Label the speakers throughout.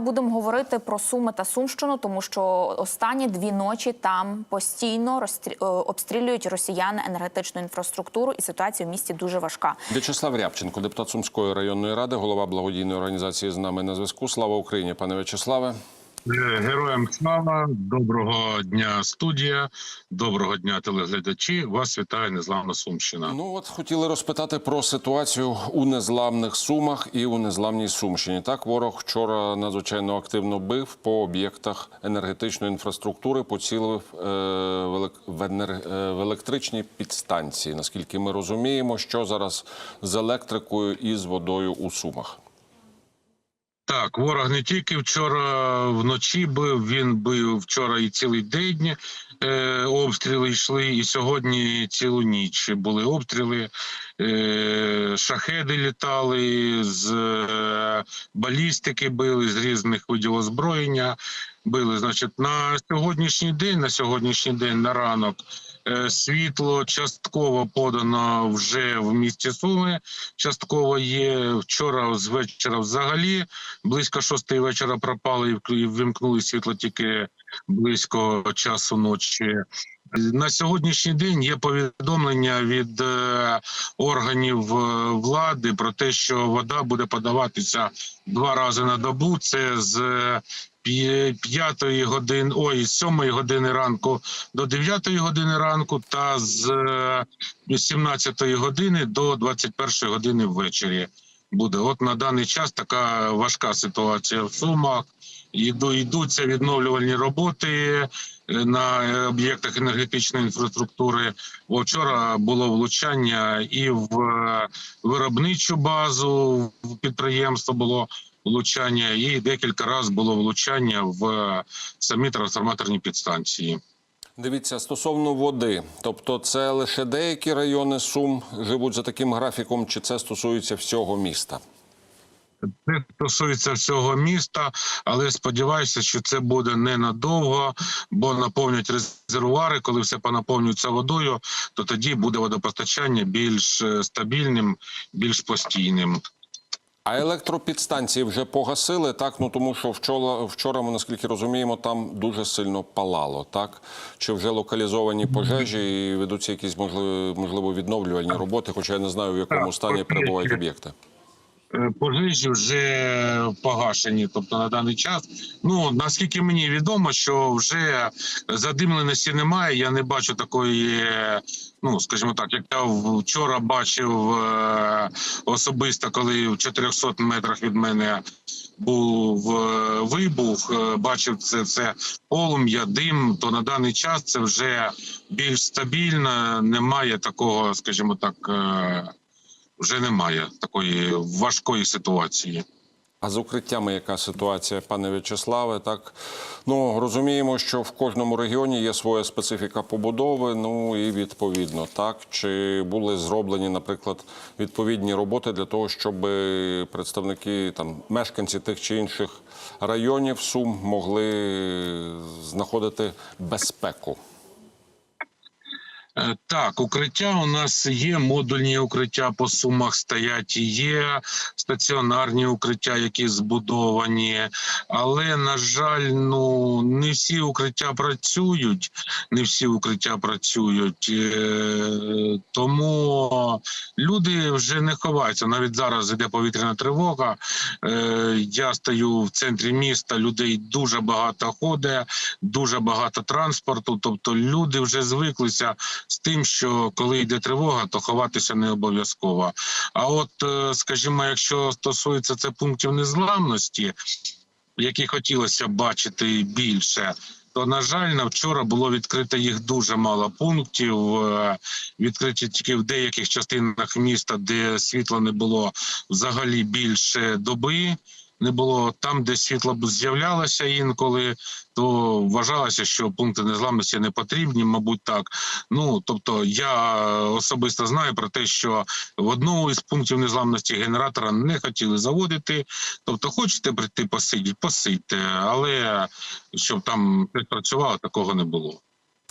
Speaker 1: Будемо говорити про Суми та Сумщину, тому що останні дві ночі там постійно розстрі... е, обстрілюють росіяни енергетичну інфраструктуру, і ситуація в місті дуже важка.
Speaker 2: В'ячеслав Рябченко, депутат Сумської районної ради, голова благодійної організації з нами на зв'язку. Слава Україні, пане В'ячеславе.
Speaker 3: Е, Героям слава, доброго дня, студія, доброго дня, телеглядачі. Вас вітає незламна Сумщина.
Speaker 2: Ну от хотіли розпитати про ситуацію у незламних сумах і у незламній Сумщині. Так, ворог вчора надзвичайно активно бив по об'єктах енергетичної інфраструктури, поцілив е, е, в електричні підстанції. Наскільки ми розуміємо, що зараз з електрикою і з водою у Сумах.
Speaker 3: Так, ворог не тільки вчора вночі бив, він бив вчора і цілий день. Е, обстріли йшли, і сьогодні цілу ніч були обстріли. Е, шахеди літали, з е, балістики били, з різних видів озброєння били. Значить, на сьогоднішній день, на сьогоднішній день, на ранок, світло частково подано вже в місті Суми. Частково є вчора з вечора взагалі. Близько шостої вечора пропали і вимкнули світло тільки близько часу ночі. На сьогоднішній день є повідомлення від е, органів е, влади про те, що вода буде подаватися два рази на добу. Це з е, п'ятої години, ой, з сьомої години ранку до дев'ятої години ранку, та з 17 години до 21 години ввечері. Буде от на даний час така важка ситуація в Сумах. Йду, йдуться відновлювальні роботи е, на е, об'єктах енергетичної інфраструктури. Вчора було влучання і в е, виробничу базу в підприємство було влучання, і декілька разів було влучання в самі трансформаторні підстанції.
Speaker 2: Дивіться, стосовно води, тобто це лише деякі райони Сум живуть за таким графіком, чи це стосується всього міста?
Speaker 3: Це стосується всього міста, але сподіваюся, що це буде ненадовго, бо наповнять резервуари. Коли все понаповнюється водою, то тоді буде водопостачання більш е, стабільним, більш постійним.
Speaker 2: А електропідстанції вже погасили, так? Ну тому що вчора, вчора ми, наскільки розуміємо, там дуже сильно палало, так? Чи вже локалізовані пожежі і ведуться якісь можливо, можливо відновлювальні роботи, хоча я не знаю, в якому стані перебувають об'єкти.
Speaker 3: Е, Пожежі вже погашені, тобто на даний час. Ну наскільки мені відомо, що вже задимленості немає. Я не бачу такої, ну скажімо так, як я вчора бачив е, особисто, коли в 400 метрах від мене був е, вибух, бачив це, це полум'я, дим. То на даний час це вже більш стабільно. Немає такого, скажімо так. Е, вже немає такої важкої ситуації.
Speaker 2: А з укриттями яка ситуація, пане В'ячеславе? Так ну розуміємо, що в кожному регіоні є своя специфіка побудови. Ну і відповідно, так чи були зроблені, наприклад, відповідні роботи для того, щоб представники там мешканці тих чи інших районів Сум могли знаходити безпеку.
Speaker 3: Е, Так, укриття у нас є модульні укриття по сумах стоять, є стаціонарні укриття, які збудовані, але на жаль, ну не всі укриття працюють, не всі укриття працюють, Е, тому люди вже не ховаються. Навіть зараз іде повітряна тривога. Е, Я стою в центрі міста, людей дуже багато ходить, дуже багато транспорту. Тобто люди вже звиклися з тим, що коли йде тривога, то ховатися не обов'язково. А от, е, скажімо, якщо стосується це пунктів незламності, які хотілося б бачити більше. То на жаль, на вчора було відкрито їх дуже мало пунктів. е, Відкриті тільки в деяких частинах міста, де світла не було взагалі більше доби. Не було там, де світло з'являлося інколи, то вважалося, що пункти незламності не потрібні, мабуть, так. Ну тобто, я особисто знаю про те, що в одному із пунктів незламності генератора не хотіли заводити. Тобто, хочете прийти посидіти, посидьте, але щоб там працювало, такого не було.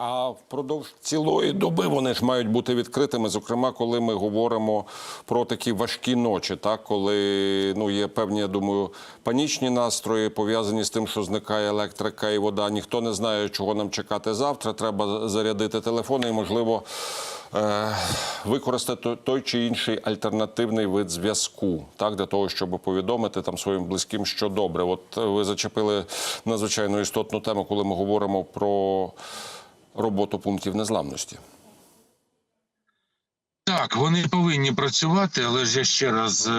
Speaker 2: А впродовж цілої доби вони ж мають бути відкритими. Зокрема, коли ми говоримо про такі важкі ночі, так коли ну є певні, я думаю, панічні настрої пов'язані з тим, що зникає електрика і вода. Ніхто не знає, чого нам чекати завтра. Треба зарядити телефони і, можливо, е, використати той чи інший альтернативний вид зв'язку, так для того, щоб повідомити там своїм близьким, що добре. От ви зачепили надзвичайно істотну тему, коли ми говоримо про роботу пунктів незламності.
Speaker 3: Так, вони повинні працювати, але ж я ще раз е,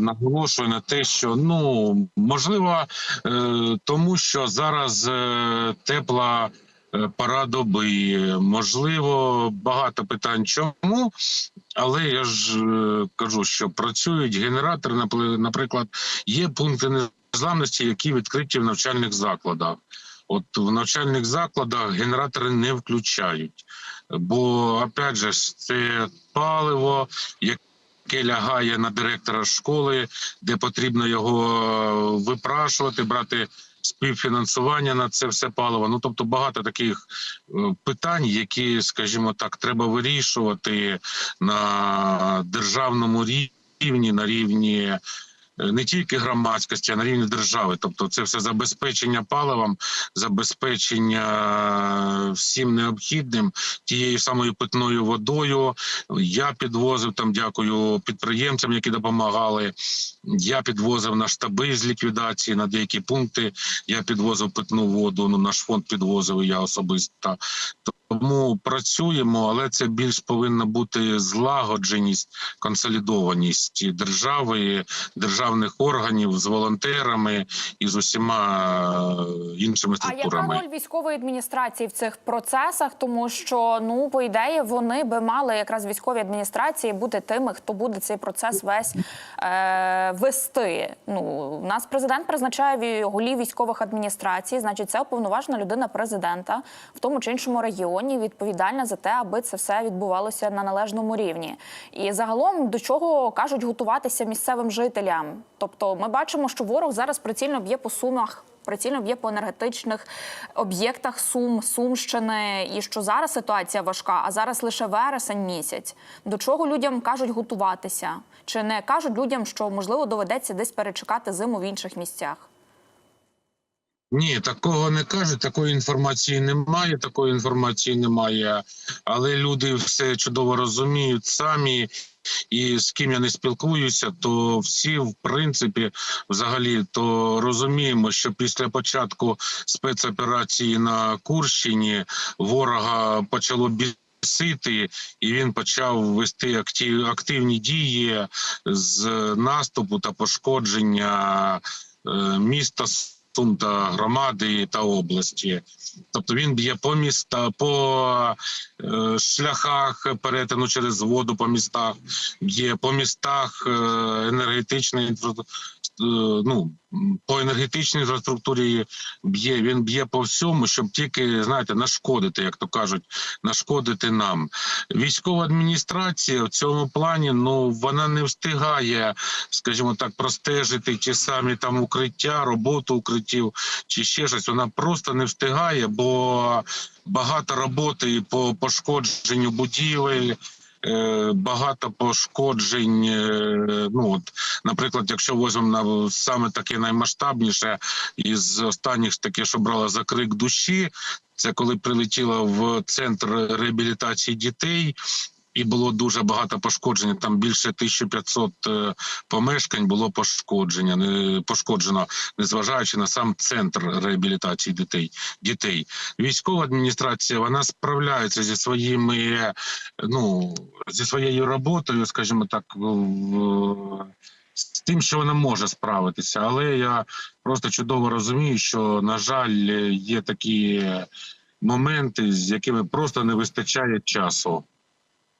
Speaker 3: наголошую на те, що ну можливо, е, тому що зараз е, тепла е, пора доби, можливо, багато питань чому, але я ж е, кажу, що працюють генератори, наприклад, є пункти незламності, які відкриті в навчальних закладах. От в навчальних закладах генератори не включають, бо опять же це паливо, яке лягає на директора школи, де потрібно його е, випрашувати, брати співфінансування на це все паливо. Ну тобто багато таких е, питань, які, скажімо так, треба вирішувати на державному рівні, на рівні. Е, Не тільки громадськості, а на рівні держави, тобто це все забезпечення паливом, забезпечення е, всім необхідним тією самою питною водою. Я підвозив там, дякую підприємцям, які допомагали. Я підвозив на штаби з ліквідації на деякі пункти. Я підвозив питну воду. Ну наш фонд підвозив я особисто. Тому працюємо, але це більш повинна бути злагодженість, консолідованість держави, державних органів з волонтерами і з усіма е, іншими
Speaker 1: А яка
Speaker 3: структурами.
Speaker 1: роль військової адміністрації в цих процесах? Тому що ну по ідеї вони би мали якраз військові адміністрації бути тими, хто буде цей процес весь е, вести. Ну у нас президент призначає голів військових адміністрацій, значить, це уповноважена людина президента в тому чи іншому регіоні, відповідальна за те, аби це все відбувалося на належному рівні. І загалом до чого кажуть готуватися місцевим жителям. Тобто, ми бачимо, що ворог зараз прицільно б'є по сумах. Прицільно б'є по енергетичних об'єктах Сум, Сумщини, і що зараз ситуація важка, а зараз лише вересень місяць. До чого людям кажуть готуватися? Чи не кажуть людям, що можливо доведеться десь перечекати зиму в інших місцях?
Speaker 3: Ні, такого не кажуть, такої інформації немає, такої інформації немає. Але люди все чудово розуміють самі. І з ким я не спілкуюся, то всі, в принципі, взагалі то розуміємо, що після початку спецоперації на Курщині ворога почало бісити, і він почав вести актив, активні дії з наступу та пошкодження е, міста Сум та громади та області. Тобто він б'є по міста, по е, шляхах перетину через воду по містах, б'є по містах е, енергетичної ну, по енергетичній інфраструктурі б'є. Він б'є по всьому, щоб тільки знаєте, нашкодити, як то кажуть, нашкодити нам. Військова адміністрація в цьому плані ну вона не встигає, скажімо так, простежити ті самі там укриття, роботу укриттів чи ще щось. Вона просто не встигає, бо багато роботи по пошкодженню будівель. Е, Багато пошкоджень. е, Ну от, наприклад, якщо возьмемо на саме таке наймасштабніше із останніх таке, що брала за крик душі, це коли прилетіла в центр реабілітації дітей. І було дуже багато пошкоджень. Там більше 1500 е, помешкань було пошкодження, не пошкоджено, незважаючи на сам центр реабілітації дітей. Дітей військова адміністрація вона справляється зі своїми, ну зі своєю роботою, скажімо так, в- з тим, що вона може справитися. Але я просто чудово розумію, що на жаль є такі моменти, з якими просто не вистачає часу.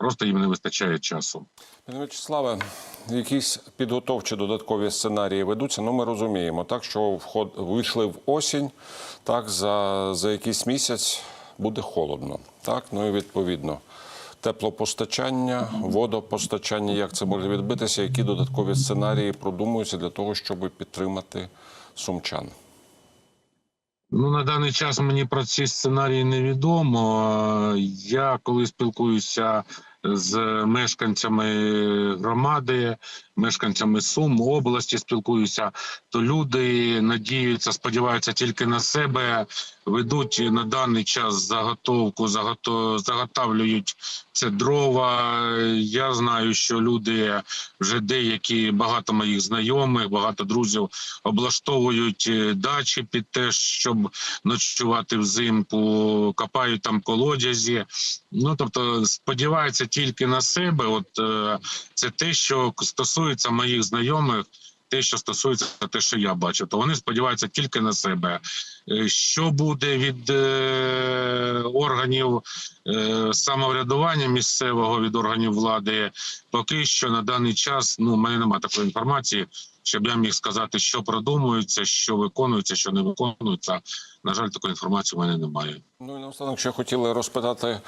Speaker 3: Просто їм не вистачає часу.
Speaker 2: Пане Вячеславе, якісь підготовчі додаткові сценарії ведуться. Ну, ми розуміємо, так що вход вийшли в осінь, так за, за якийсь місяць буде холодно. Так, ну і відповідно. Теплопостачання, водопостачання, як це може відбитися, які додаткові сценарії продумуються для того, щоб підтримати сумчан.
Speaker 3: Ну, на даний час мені про ці сценарії невідомо. Я коли спілкуюся з мешканцями громади, мешканцями Сум, області спілкуюся, то люди надіються, сподіваються тільки на себе, ведуть на даний час заготовку, загото, заготавлюють це дрова. Я знаю, що люди вже деякі, багато моїх знайомих, багато друзів облаштовують е, дачі під те, щоб ночувати взимку, копають там колодязі. Ну тобто сподіваються тільки на себе. От е, це те, що стосується моїх знайомих. Те, що стосується те, що я бачу, то вони сподіваються тільки на себе. Е, Що буде від е, органів е, самоврядування місцевого від органів влади, поки що на даний час ну в мене немає такої інформації, щоб я міг сказати, що продумується, що виконується, що не виконується. На жаль, такої інформації в мене немає.
Speaker 2: Ну і наостанок ще хотіли розпитати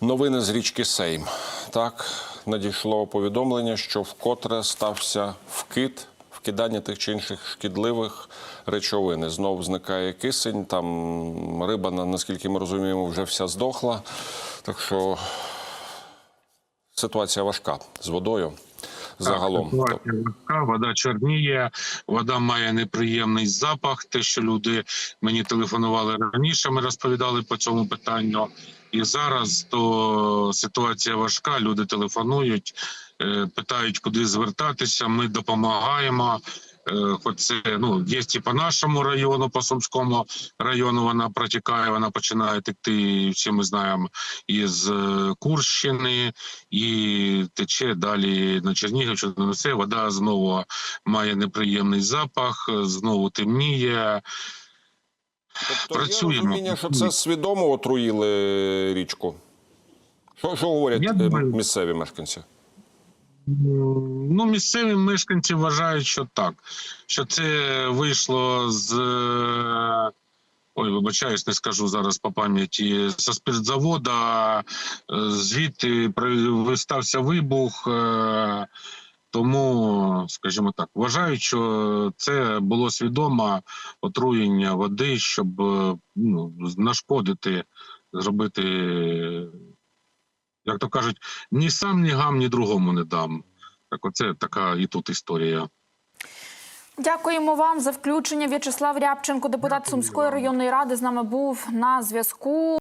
Speaker 2: новини з річки Сейм. Так, надійшло повідомлення, що вкотре стався вкид, вкидання тих чи інших шкідливих речовин. Знов зникає кисень. Там риба, на- наскільки ми розуміємо, вже вся здохла. Так що ситуація важка з водою загалом.
Speaker 3: Ситуація важка, вода чорніє, вода має неприємний запах. Те, що люди мені телефонували раніше, ми розповідали по цьому питанню. І зараз то ситуація важка. Люди телефонують, е, питають, куди звертатися. Ми допомагаємо. Е, Хоч це ну є і по нашому району, по Сумському району вона протікає, вона починає текти. Всі ми знаємо із е, Курщини і тече далі на Чернігівщину. Все вода знову має неприємний запах, знову темніє.
Speaker 2: Тобто є розуміння, що це свідомо отруїли річку. Що, що говорять
Speaker 3: Я думаю-
Speaker 2: місцеві мешканці?
Speaker 3: Ну, місцеві мешканці вважають, що так, що це вийшло з. е, Ой, вибачаюсь, не скажу зараз по пам'яті. Зі спиртзавода, е, звідти стався вибух. е, Тому, скажімо так, вважають, що це було свідоме отруєння води, щоб ну, нашкодити, зробити, як то кажуть, ні сам, ні гам, ні другому не дам. Так, оце така і тут історія.
Speaker 1: Дякуємо вам за включення. В'ячеслав Рябченко, депутат Сумської районної ради, з нами був на зв'язку.